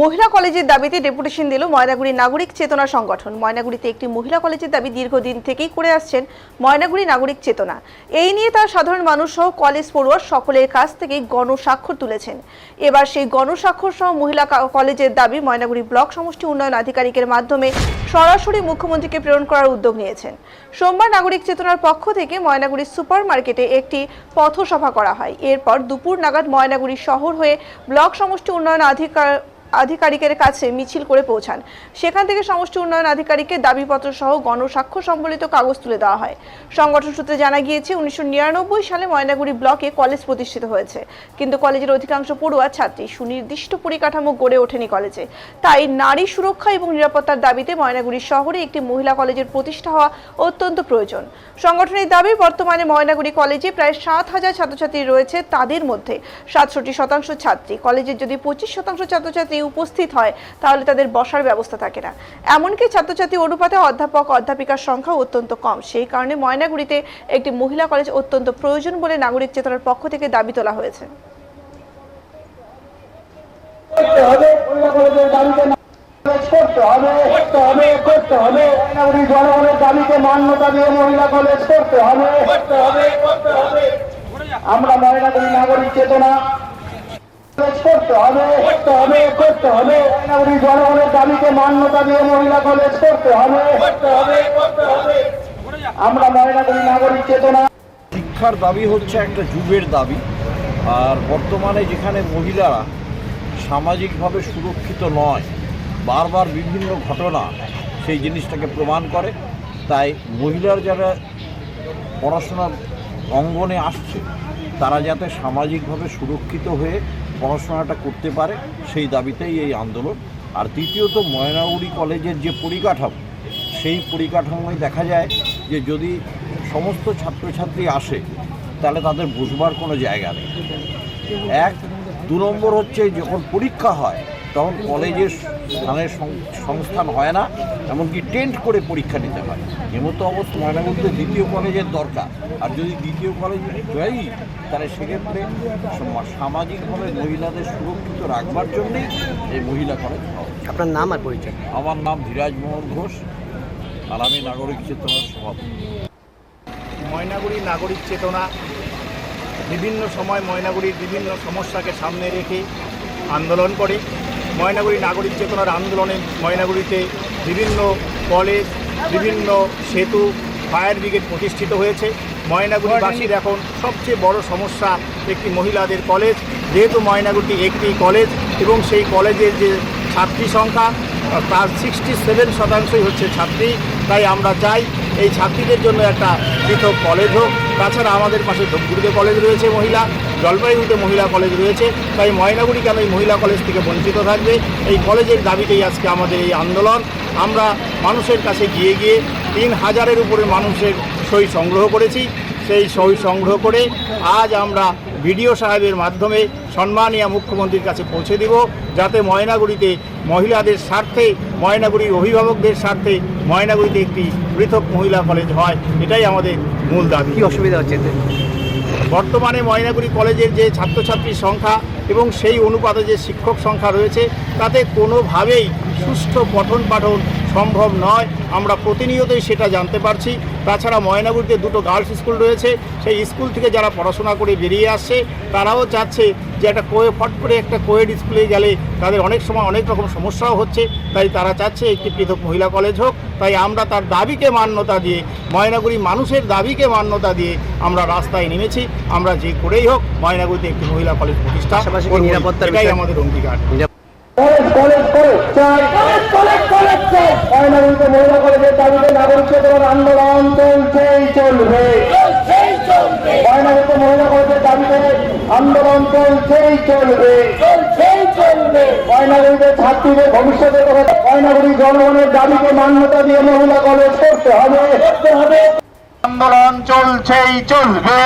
মহিলা কলেজের দাবিতে ডেপুটেশন দিল ময়নাগুড়ি নাগরিক চেতনা সংগঠন। ময়নাগুড়িতে একটি মহিলা কলেজের দাবি দীর্ঘদিন থেকেই করে আসছেন ময়নাগুড়ি নাগরিক চেতনা। এই নিয়ে তার সাধারণ মানুষ সহ কলেজ পড়ুয়া সকলের কাছ থেকে গণস্বাক্ষর তুলেছেন। এবার সেই গণস্বাক্ষর সহ মহিলা কলেজের দাবি ময়নাগুড়ি ব্লক সমষ্টি উন্নয়ন আধিকারিকের মাধ্যমে সরাসরি মুখ্যমন্ত্রীকে প্রেরণ করার উদ্যোগ নিয়েছেন। সোমবার নাগরিক চেতনার পক্ষ থেকে ময়নাগুড়ি সুপার মার্কেটে একটি পথসভা করা হয়। এরপর দুপুর নাগাদ ময়নাগুড়ি শহর হয়ে ব্লক সমষ্টি উন্নয়ন আধিকার আধিকারিকের কাছে মিছিল করে পৌঁছান। সেখান থেকে সমষ্টি উন্নয়ন আধিকারিকের দাবিপত্র সহ গণস্বাক্ষর সম্বলিত কাগজ তুলে দেওয়া হয়। সংগঠন সূত্রে জানা গিয়েছে, উনিশশো নিরানব্বই সালে ময়নাগুড়ি ব্লকে কলেজ প্রতিষ্ঠিত হয়েছে। কিন্তু কলেজের অধিকাংশ পড়ুয়া ছাত্রী সুনির্দিষ্ট পরিকাঠামো গড়ে ওঠেনি কলেজে। তাই নারী সুরক্ষা এবং নিরাপত্তার দাবিতে ময়নাগুড়ি শহরে একটি মহিলা কলেজের প্রতিষ্ঠা হওয়া অত্যন্ত প্রয়োজন। সংগঠনের দাবি, বর্তমানে ময়নাগুড়ি কলেজে প্রায় সাত হাজার ছাত্রছাত্রী রয়েছে তাদের মধ্যে সাতষট্টি শতাংশ ছাত্রী। কলেজের যদি পঁচিশ শতাংশ ছাত্রছাত্রী উপস্থিত হয়, তাহলে তাদের বসার ব্যবস্থা থাকে না। এমনকি ছাত্রছাত্রী অনুপাতে অধ্যাপক, অধ্যাপিকার সংখ্যা অত্যন্ত কম। সেই কারণে ময়নাগুড়িতে একটি মহিলা কলেজ অত্যন্ত প্রয়োজন বলে নাগরিক চেতনার পক্ষ থেকে দাবি তোলা হয়েছে। আমরা মহিলাগুলি নাগরিক চেতনা করতে হবে করতে হবে। করতে হবে। নাগরিক জনগণের দাবিকে মান্যতা দিয়ে মহিলা কলেজ করতে হবে। করতে হবে করতে হবে। আমরা মহিলাগুলি নাগরিক চেতনা শিক্ষার দাবি হচ্ছে একটা যুগের দাবি। আর বর্তমানে যেখানে মহিলারা সামাজিকভাবে সুরক্ষিত নয় বারবার বিভিন্ন ঘটনা সেই জিনিসটাকে প্রমাণ করে। তাই মহিলার যারা পড়াশোনার অঙ্গনে আসছে তারা যাতে সামাজিকভাবে সুরক্ষিত হয়ে পড়াশোনাটা করতে পারে, সেই দাবিতেই এই আন্দোলন। আর দ্বিতীয়ত ময়নাগুড়ি কলেজের যে পরিকাঠামো, সেই পরিকাঠামোয় দেখা যায় যে যদি সমস্ত ছাত্রছাত্রী আসে, তাহলে তাদের বসবার কোনো জায়গা নেই। এক, দু নম্বর হচ্ছে যখন পরীক্ষা হয় তখন কলেজের স্থানের সং- সংস্থান হয় না এমনকি টেন্ট করে পরীক্ষা নিতে হয়। এমতো অবস্থা ময়নাগুড়িতে দ্বিতীয় কলেজের দরকার। আর যদি দ্বিতীয় কলেজ যাই তাহলে সেক্ষেত্রে সামাজিকভাবে মহিলাদের সুরক্ষিত রাখবার জন্যেই এই মহিলা কলেজ আপনার নাম আর পরিচয়? আমার নাম ধীরাজ মোহন ঘোষ আর আমি নাগরিক চেতনার সভাপতি ময়নাগুড়ি নাগরিক চেতনা বিভিন্ন সময় ময়নাগুড়ির বিভিন্ন সমস্যাকে সামনে রেখে আন্দোলন করে। ময়নাগুড়ি নাগরিক চেতনার আন্দোলনে ময়নাগুড়িতে বিভিন্ন কলেজ বিভিন্ন সেতু ফায়ার ব্রিগেড প্রতিষ্ঠিত হয়েছে। ময়নাগুড়িবাসীর এখন সবচেয়ে বড় সমস্যা একটি মহিলাদের কলেজ। যেহেতু ময়নাগুড়ি একটি কলেজ এবং সেই কলেজের যে ছাত্রী সংখ্যা তার সিক্সটি সেভেন শতাংশই হচ্ছে ছাত্রী তাই আমরা চাই এই ছাত্রীদের জন্য একটা পৃথক কলেজ হোক। তাছাড়া আমাদের পাশে ধূপগুড়িতে কলেজ রয়েছে মহিলা। জলপাইগুড়িতে মহিলা কলেজ রয়েছে। তাই ময়নাগুড়ি কেন এই মহিলা কলেজ থেকে বঞ্চিত থাকবে। এই কলেজের দাবিতেই আজকে আমাদের এই আন্দোলন। আমরা মানুষের কাছে গিয়ে গিয়ে তিন হাজারের উপরে মানুষের সই সংগ্রহ করেছি। সেই সই সংগ্রহ করে আজ আমরা বিডিও সাহেবের মাধ্যমে সম্মানীয় মুখ্যমন্ত্রীর কাছে পৌঁছে দিব, যাতে ময়নাগুড়িতে মহিলাদের স্বার্থে, ময়নাগুড়ির অভিভাবকদের স্বার্থে ময়নাগুড়িতে একটি পৃথক মহিলা কলেজ হয়। এটাই আমাদের মূল দাবি। কি অসুবিধা হচ্ছে বর্তমানে ময়নাগুড়ি কলেজের যে ছাত্রছাত্রীর সংখ্যা এবং সেই অনুপাতে যে শিক্ষক সংখ্যা রয়েছে, তাতে কোনোভাবেই সুষ্ঠু পঠন পাঠন সম্ভব নয়। আমরা প্রতিনিয়তই সেটা জানতে পারছি। তাছাড়া ময়নাগুড়িতে দুটো গার্লস স্কুল রয়েছে। সেই স্কুল থেকে যারা পড়াশোনা করে বেরিয়ে আসছে, তারাও চাচ্ছে যে একটা কোয়ে, ফট করে একটা কোয়েড স্কুলে গেলে তাদের অনেক সময় অনেক রকম সমস্যাও হচ্ছে। তাই তারা চাচ্ছে একটি পৃথক মহিলা কলেজ হোক তাই আমরা তার দাবিকে মান্যতা দিয়ে ময়নাগুড়ি মানুষের দাবিকে মান্যতা দিয়ে আমরা রাস্তায় নেমেছি। আমরা যে করেই হোক ময়নাগুড়িতে একটি মহিলা কলেজ প্রতিষ্ঠা এটাই আমাদের অঙ্গীকার। মহিলা কলেজের দাবিতে নাগরিক চেতনার আন্দোলন চলছেই চলবে। মহিলা কলেজের দাবিতে আন্দোলন চলছেই চলবে। চলবে ছাত্রীদের ভবিষ্যতের কথা ময়নাগুড়ি জনগণের দাবিকে মান্যতা দিয়ে মহিলা কলেজ করতে হবে আন্দোলন চলছেই চলবে।